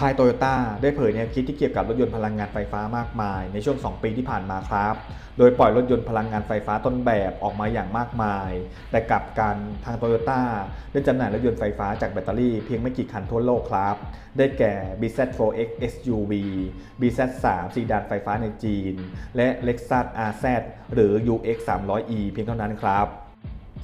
ค่ายโตโยต้าได้เผยแนวคิดที่เกี่ยวกับรถยนต์พลังงานไฟฟ้ามากมาย ในช่วง 2 ปีที่ผ่านมาครับ โดยปล่อยรถยนต์พลังงานไฟฟ้าต้นแบบออกมาอย่างมากมาย แต่กลับกันทางโตโยต้าได้จำหน่ายรถยนต์ไฟฟ้าจากแบตเตอรี่เพียงไม่กี่คันทั่วโลกครับ ได้แก่ BZ4X SUV BZ3 ซีดานไฟฟ้าในจีน และ Lexus RZ หรือ UX 300e เพียงเท่านั้นครับ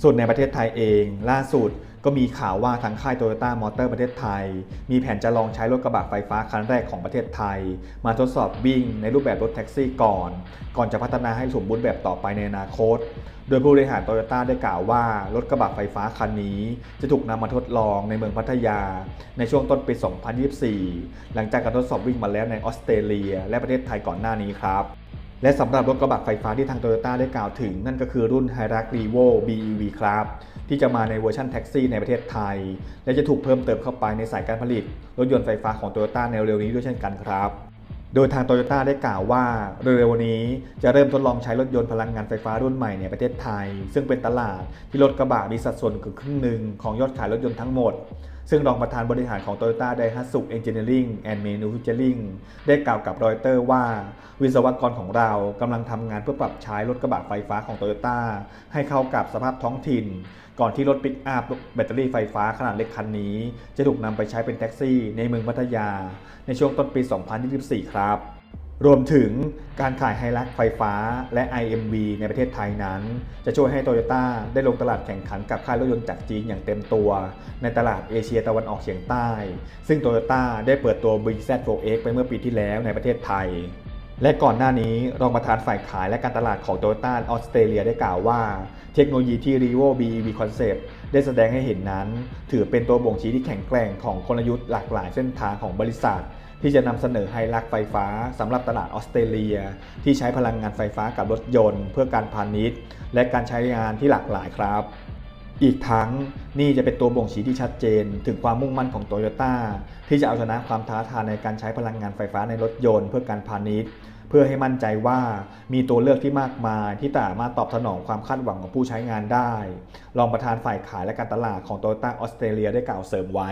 ส่วนในประเทศไทยเองล่าสุด ก็มีข่าวว่าทางค่ายโตโยต้ามอเตอร์ประเทศไทย มีแผนจะลองใช้รถกระบะไฟฟ้าคันแรกของประเทศไทย มาทดสอบวิ่งในรูปแบบรถแท็กซี่ก่อน ก่อนจะพัฒนาให้สมบูรณ์แบบต่อไปในอนาคต โดยผู้บริหารโตโยต้าได้กล่าวว่ารถกระบะไฟฟ้าคันนี้จะถูกนำมาทดลองในเมืองพัทยา ในช่วงต้นปี 2024 หลังจากการทดสอบวิ่งมาแล้วในออสเตรเลีย และประเทศไทยก่อนหน้านี้ครับ และสำหรับรถกระบะไฟฟ้าที่ทางโตโยต้าได้กล่าวถึง นั่นก็คือรุ่น h i r a c r e v o BEV ครับ ที่จะมาในเวอร์ชันแท็กซี่ในประเทศไทย และจะถูกเพิ่มเติมเข้าไปในสายการผลิต รถยนต์ไฟฟ้าของโตโยต้าในเร็วนี้ด้วยเช่นกันครับ โดยทางโตโยต้าได้กล่าวว่าเร็วๆนี้จะเริ่มทดลองใช้รถยนต์พลังงานไฟฟ้ารุ่นใหม่ในประเทศไทย ซึ่งเป็นตลาดที่รถกระบะมีสัดส่วนเกือบครึ่งหนึ่งของยอดขายรถยนต์ทั้งหมด ซึ่งรองประธานบริหารของ Toyota Daihatsu Engineering and Manufacturing ได้กล่าวกับรอยเตอร์ว่า วิศวกรของเรากำลังทำงานเพื่อปรับใช้รถกระบะไฟฟ้าของ Toyota ให้เข้ากับสภาพท้องถิ่น ก่อนที่รถปิกอัพแบตเตอรี่ไฟฟ้าขนาดเล็กคันนี้ จะถูกนำไปใช้เป็นแท็กซี่ในเมืองพัทยา ในช่วงต้นปี 2024 ครับ รวมถึงการขายไฮลักไฟฟ้าและ IMV ในประเทศไทยนั้น จะช่วยให้โตโยต้าได้ลงตลาดแข่งขันกับค่ายรถยนต์จากจีนอย่างเต็มตัว ในตลาดเอเชียตะวันออกเฉียงใต้ ซึ่งโตโยต้าได้เปิดตัว BZ4X ไปเมื่อปีที่แล้วในประเทศไทย และก่อนหน้านี้รองประธานฝ่ายขายและการตลาดของโตโยต้าออสเตรเลียได้กล่าวว่า เทคโนโลยีที่ r e v o BEV Concept ได้แสดงให้เห็นนั้น ถือเป็นตัวบ่งชี้ที่แข็งแกร่งของกลยุทธ์หลากหลายเส้นทางของบริษัท ที่จะนำเสนอไฮลักไฟฟ้าสำหรับตลาดออสเตรเลีย ที่ใช้พลังงานไฟฟ้ากับรถยนต์ เพื่อการพาณิชย์ และการใช้งานที่หลากหลายครับ อีกทั้งนี่จะเป็นตัวบ่งชี้ที่ชัดเจน ถึงความมุ่งมั่นของโตโยต้าที่จะเอาชนะความท้าทายในการใช้พลังงานไฟฟ้าในรถยนต์ เพื่อการพาณิชย์ เพื่อให้มั่นใจว่ามีตัวเลือกที่มากมายที่สามารถตอบสนองความคาดหวังของผู้ใช้งานได้ รองประธานฝ่ายขายและการตลาดของโตโยต้าออสเตรเลียได้กล่าวเสริมไว้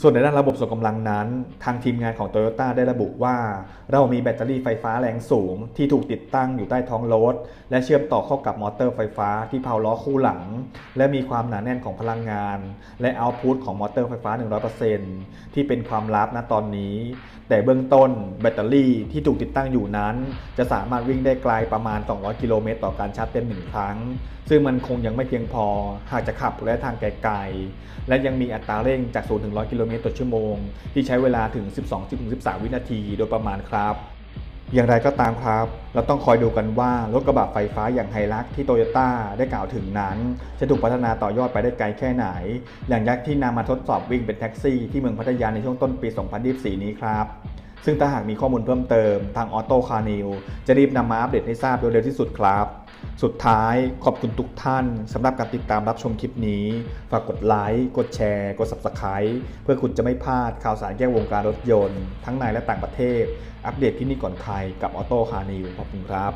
ส่วนในด้านระบบส่งกำลังนั้น ทางทีมงานของ t o y ยต้ได้ระบุว่า เรามีแบตเตอรี่ไฟฟ้าแรงสูง ที่ถูกติดตั้งอยู่ใต้ท้องรถ และเชื่อมต่อเข้ากับมอเตอร์ไฟฟ้าที่เพาล้อคู่หลัง และมีความหนาแน่นของพลังงาน และเอาพุตของมอเตอร์ไฟฟ้า 100%ที่เป็นความลับณตอนนี้ แต่เบื้องต้นแบตเตอรี่ที่ถูกติดตั้งอยู่นั้น จะสามารถวิ่งได้ไกลประมาณ 200 กิโลเมตรต่อการชาร์จเต็มหนึ่งครั้ง ซึ่งมันคงยังไม่เพียงพอหากจะขับระยะทางไกลๆและยังมีอัตราเร่งจาก0ถึง100กิโลเมตรต่อชั่วโมง ที่ใช้เวลาถึง 12-13 วินาทีโดยประมาณครับ อย่างไรก็ตามครับ เราต้องคอยดูกันว่ารถกระบะไฟฟ้าอย่างไฮรักที่โตโยต้าได้กล่าวถึงนั้น จะถูกพัฒนาต่อยอดไปได้ไกลแค่ไหนอย่างยักษ์ที่นำมาทดสอบวิ่งเป็นแท็กซี่ที่เมืองพัทยาในช่วงต้นปี 2024 นี้ครับ ซึ่งถ้าหากมีข้อมูลเพิ่มเติมทางออโต้คาร์นิวจะรีบนำมาอัปเดตให้ทราบโดยเร็วที่สุดครับ สุดท้ายขอบคุณทุกท่านสำหรับการติดตามรับชมคลิปนี้ ฝากกดไลค์ กดแชร์ กด Subscribe เพื่อคุณจะไม่พลาดข่าวสารแก้วงการรถยนต์ ทั้งในและต่างประเทศ อัปเดตที่นี่ก่อนใครกับออโต้คาร์นิวขอบคุณครับ